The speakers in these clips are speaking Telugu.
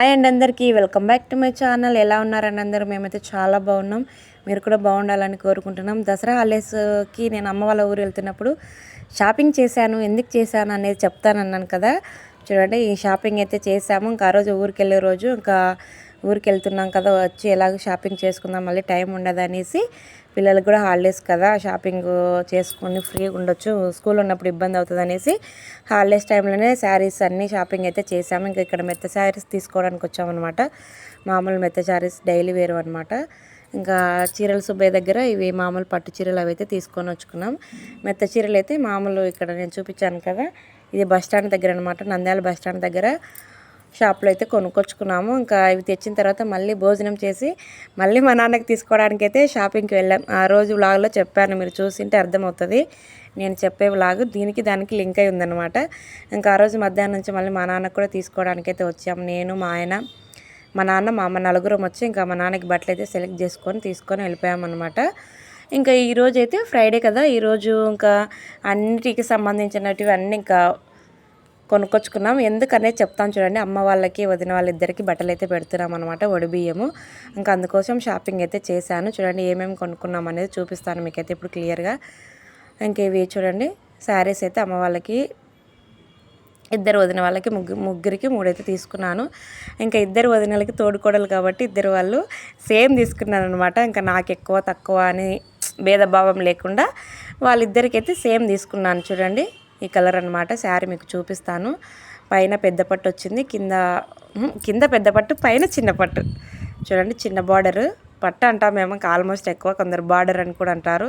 హాయ్ అండ్ అందరికీ. Welcome back to my channel. ఎలా ఉన్నారండి అందరూ? మేమైతే చాలా బాగున్నాం. మీరు కూడా బాగుండాలని కోరుకుంటున్నాం. దసరా హాలిడేస్కి నేను అమ్మ వాళ్ళ ఊరు వెళ్తున్నప్పుడు షాపింగ్ చేశాను. ఎందుకు చేశాను అనేది చెప్తానన్నాను కదా. చూడండి ఈ షాపింగ్ అయితే చేశాము. ఇంకా ఆ రోజు ఊరికి వెళ్ళే రోజు ఇంకా ఊరికి వెళ్తున్నాం కదా వచ్చి ఎలాగో షాపింగ్ చేసుకుందాం మళ్ళీ టైం ఉండదు అనేసి పిల్లలకు కూడా హాలిడేస్ కదా షాపింగ్ చేసుకొని ఫ్రీగా ఉండొచ్చు స్కూల్ ఉన్నప్పుడు ఇబ్బంది అవుతుంది అనేసి హాలిడేస్ టైంలోనే శారీస్ అన్నీ షాపింగ్ అయితే చేసాము. ఇంకా ఇక్కడ మెత్త శారీస్ తీసుకోవడానికి వచ్చామన్నమాట. మామూలు మెత్త శారీస్ డైలీ వేరు అనమాట ఇంకా చీరల సుబ్బయ్య దగ్గర ఇవి మామూలు పట్టు చీరలు అవి అయితే తీసుకొని వచ్చుకున్నాం. మెత్త చీరలు అయితే మామూలు ఇక్కడ నేను చూపించాను కదా ఇది బస్ స్టాండ్ దగ్గర అనమాట నంద్యాల బస్ స్టాండ్ దగ్గర. షాప్లో అయితే కొనుక్కొచ్చుకున్నాము. ఇంకా ఇవి తెచ్చిన తర్వాత మళ్ళీ భోజనం చేసి మళ్ళీ మా నాన్నకి తీసుకోవడానికి అయితే షాపింగ్కి వెళ్ళాం. ఆ రోజు వ్లాగ్లో చెప్పాను మీరు చూసింటే అర్థమవుతుంది. నేను చెప్పే వ్లాగ్ దీనికి దానికి లింక్ అయి ఉందన్నమాట. ఇంకా ఆ రోజు మధ్యాహ్నం నుంచి మళ్ళీ మా నాన్నకు కూడా తీసుకోవడానికి అయితే వచ్చాము నేను మా ఆయన మా నాన్న మా అమ్మ నలుగురం వచ్చి ఇంకా మా నాన్నకి బట్టలు అయితే సెలెక్ట్ చేసుకొని తీసుకొని వెళ్ళిపోయామన్నమాట. ఇంకా ఈరోజు అయితే ఫ్రైడే కదా. ఈరోజు ఇంకా అన్నిటికి సంబంధించినటివి అన్నీ ఇంకా కొనుక్కొచ్చుకున్నాం. ఎందుకనే చెప్తాను చూడండి అమ్మ వాళ్ళకి వదిన వాళ్ళిద్దరికి బట్టలు అయితే పెడుతున్నాం అనమాట బియ్యము. ఇంకా అందుకోసం షాపింగ్ అయితే చేశాను. చూడండి ఏమేమి కొనుక్కున్నాం అనేది చూపిస్తాను మీకైతే ఇప్పుడు క్లియర్గా. ఇంకా ఇవి చూడండి శారీస్ అయితే అమ్మ వాళ్ళకి ఇద్దరు వదిన వాళ్ళకి ముగ్గు ముగ్గురికి మూడైతే తీసుకున్నాను. ఇంకా ఇద్దరు వదినలకి తోడుకోడలు కాబట్టి ఇద్దరు వాళ్ళు సేమ్ తీసుకున్నాను అనమాట ఇంకా నాకు ఎక్కువ తక్కువ అని భేదభావం లేకుండా వాళ్ళిద్దరికైతే సేమ్ తీసుకున్నాను చూడండి. ఈ కలర్ అనమాట శారీ మీకు చూపిస్తాను. పైన పెద్ద పట్టు వచ్చింది. కింద కింద పెద్ద పట్టు పైన చిన్న పట్టు. చూడండి చిన్న బార్డర్ పట్టు అంటాం మేము ఆల్మోస్ట్ ఎక్కువ కొందరు బార్డర్ అని కూడా అంటారు.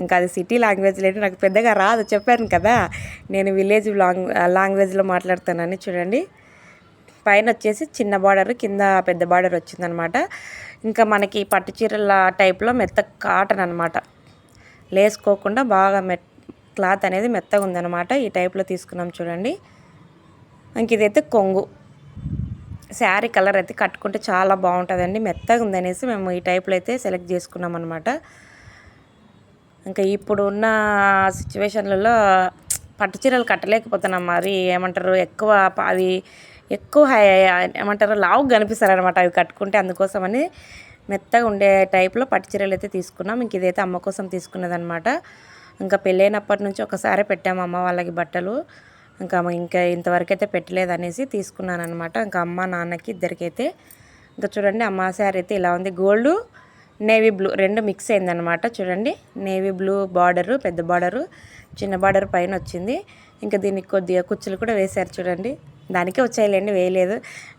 ఇంకా అది సిటీ లాంగ్వేజ్ లేదు నాకు పెద్దగా రాదు చెప్పాను కదా. నేను విలేజ్ లాంగ్ లాంగ్వేజ్లో మాట్లాడుతానని చూడండి. పైన వచ్చేసి చిన్న బార్డర్ కింద పెద్ద బార్డర్ వచ్చిందనమాట ఇంకా మనకి పట్టు చీరల టైప్లో మెత్త కాటన్ అనమాట లేసుకోకుండా బాగా మెట్ క్లాత్ అనేది మెత్తగా ఉందన్నమాట. ఈ టైప్లో తీసుకున్నాం చూడండి. ఇంక ఇదైతే కొంగు. శారీ కలర్ అయితే కట్టుకుంటే చాలా బాగుంటుందండి. మెత్తగా ఉందనేసి మేము ఈ టైప్లో అయితే సెలెక్ట్ చేసుకున్నాం అనమాట ఇంకా ఇప్పుడు ఉన్న సిచ్యువేషన్లలో పట్టు చీరలు కట్టలేకపోతున్నాం. మరి ఏమంటారు? ఎక్కువ అది ఎక్కువ హై ఏమంటారు? లావు కనిపిస్తారనమాట అవి కట్టుకుంటే. అందుకోసమని మెత్తగా ఉండే టైప్లో పట్టు చీరలు అయితే తీసుకున్నాం. ఇంక ఇదైతే అమ్మ కోసం తీసుకున్నదనమాట ఇంకా పెళ్ళైనప్పటి నుంచి ఒకసారి పెట్టాము అమ్మ వాళ్ళకి బట్టలు. ఇంకా ఇంకా ఇంతవరకు అయితే పెట్టలేదు అనేసి తీసుకున్నాను అనమాట ఇంకా అమ్మ నాన్నకి ఇద్దరికైతే ఇంకా చూడండి అమ్మ శారీ అయితే ఇలా ఉంది. గోల్డ్ నేవీ బ్లూ రెండు మిక్స్ అయిందనమాట చూడండి నేవీ బ్లూ బార్డరు పెద్ద బార్డరు చిన్న బార్డర్ పైన వచ్చింది. ఇంకా దీనికి కొద్దిగా కుచ్చులు కూడా వేశారు చూడండి. దానికే వచ్చాయిలేండి వేయలేదు.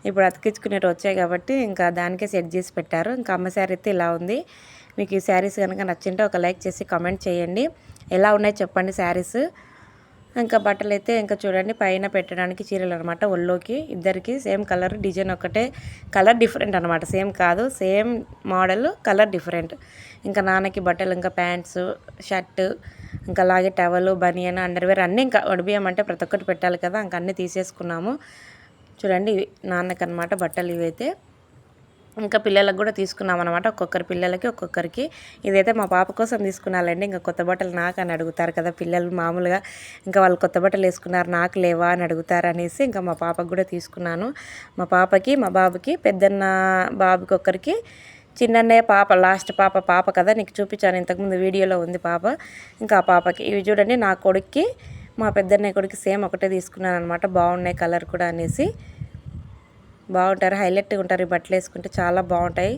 ఇప్పుడు అతికించుకునేటి వచ్చాయి కాబట్టి ఇంకా దానికే సెట్ చేసి పెట్టారు. ఇంకా అమ్మ శారీ అయితే ఇలా ఉంది. మీకు ఈ శారీస్ కనుక నచ్చింటే ఒక లైక్ చేసి కామెంట్ చేయండి. ఎలా ఉన్నాయి చెప్పండి శారీస్? ఇంకా బట్టలు అయితే ఇంకా చూడండి పైన పెట్టడానికి చీరలు అనమాట ఒళ్ళోకి ఇద్దరికి సేమ్ కలర్ డిజైన్ ఒకటే కలర్ డిఫరెంట్ అనమాట సేమ్ కాదు సేమ్ మోడల్ కలర్ డిఫరెంట్. ఇంకా నాన్నకి బట్టలు ఇంకా ప్యాంట్స్ షర్ట్ ఇంకా అలాగే టవల్ బనియన్ అండర్వేర్ అన్నీ ఇంకా వడిబియ్యం అంటే ప్రతి ఒక్కటి పెట్టాలి కదా. ఇంకా అన్నీ తీసేసుకున్నాము. చూడండి నాన్నకి అనమాట బట్టలు ఇవైతే. ఇంకా పిల్లలకు కూడా తీసుకున్నాం అనమాట ఒక్కొక్కరి పిల్లలకి ఒక్కొక్కరికి. ఇదైతే మా పాప కోసం తీసుకున్నాలండి. ఇంకా కొత్త బట్టలు నాకు అని అడుగుతారు కదా పిల్లలు మామూలుగా. ఇంకా వాళ్ళు కొత్త బట్టలు వేసుకున్నారు నాకు లేవా అని అడుగుతారు అనేసి ఇంకా మా పాపకు కూడా తీసుకున్నాను. మా పాపకి మా బాబుకి పెద్దన్న బాబుకి ఒక్కరికి. చిన్నన్నయ్య పాప లాస్ట్ పాప పాప కదా నీకు చూపించాను. ఇంతకుముందు వీడియోలో ఉంది పాప. ఇంకా ఆ పాపకి ఇవి చూడండి నా కొడుక్కి మా పెద్దన్నయ్య కొడుకు సేమ్ ఒకటే తీసుకున్నాను అనమాట బాగున్నాయి కలర్ కూడా అనేసి. బాగుంటారు. హైలైట్గా ఉంటారు. ఈ బట్టలు వేసుకుంటే చాలా బాగుంటాయి.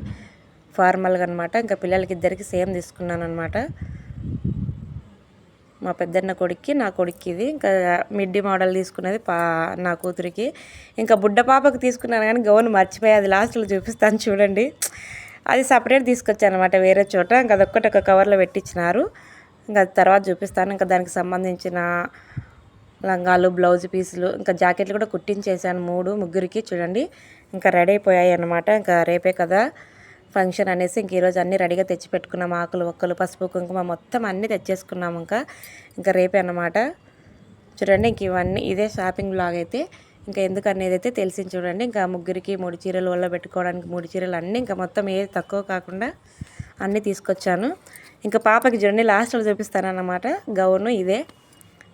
ఫార్మల్గా అనమాట ఇంకా పిల్లలకి ఇద్దరికి సేమ్ తీసుకున్నాను అనమాట మా పెద్దన్న కొడుక్కి నా కొడుక్కి ఇది. ఇంకా మిడ్డీ మోడల్ తీసుకున్నది పా నా కూతురికి. ఇంకా బుడ్డ పాపకు తీసుకున్నాను కానీ గౌన్ మర్చిపోయి అది లాస్ట్లో చూపిస్తాను చూడండి. అది సపరేట్ తీసుకొచ్చాను అనమాట వేరే చోట. ఇంకా అదొక్కటి ఒక కవర్లో పెట్టించినారు. ఇంకా తర్వాత చూపిస్తాను. ఇంకా దానికి సంబంధించిన లంగాలు బ్లౌజ్ పీసులు ఇంకా జాకెట్లు కూడా కుట్టించేసాను మూడు ముగ్గురికి చూడండి. ఇంకా రెడీ అయిపోయాయి అనమాట ఇంకా రేపే కదా ఫంక్షన్ అనేసి ఇంక ఈరోజు అన్నీ రెడీగా తెచ్చి పెట్టుకున్నాం ఆకులు ఒక్కలు పసుపు కుంకుమ మొత్తం అన్నీ తెచ్చేసుకున్నాము ఇంకా. ఇంకా రేపే అనమాట చూడండి ఇంక ఇవన్నీ ఇదే షాపింగ్ బ్లాగ్ అయితే. ఇంకా ఎందుకు అనేది అయితే తెలిసింది చూడండి. ఇంకా ముగ్గురికి మూడు చీరలు వల్ల పెట్టుకోవడానికి మూడు చీరలు అన్నీ ఇంకా మొత్తం ఏది తక్కువ కాకుండా అన్నీ తీసుకొచ్చాను. ఇంకా పాపకి చూడండి లాస్ట్లో చూపిస్తాను అన్నమాట గౌను ఇదే.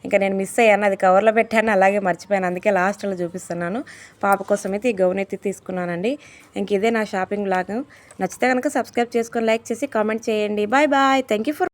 ఇంకా నేను మిస్ అయ్యాను అది కవర్లో పెట్టాను అలాగే మర్చిపోయాను. అందుకే లాస్ట్లో చూపిస్తున్నాను. పాప కోసం అయితే ఈ గౌన్ అయితే తీసుకున్నానండి. ఇంక ఇదే నా షాపింగ్ బ్లాగ్ నచ్చితే కనుక సబ్స్క్రైబ్ చేసుకొని లైక్ చేసి కామెంట్ చేయండి. Bye bye thank you for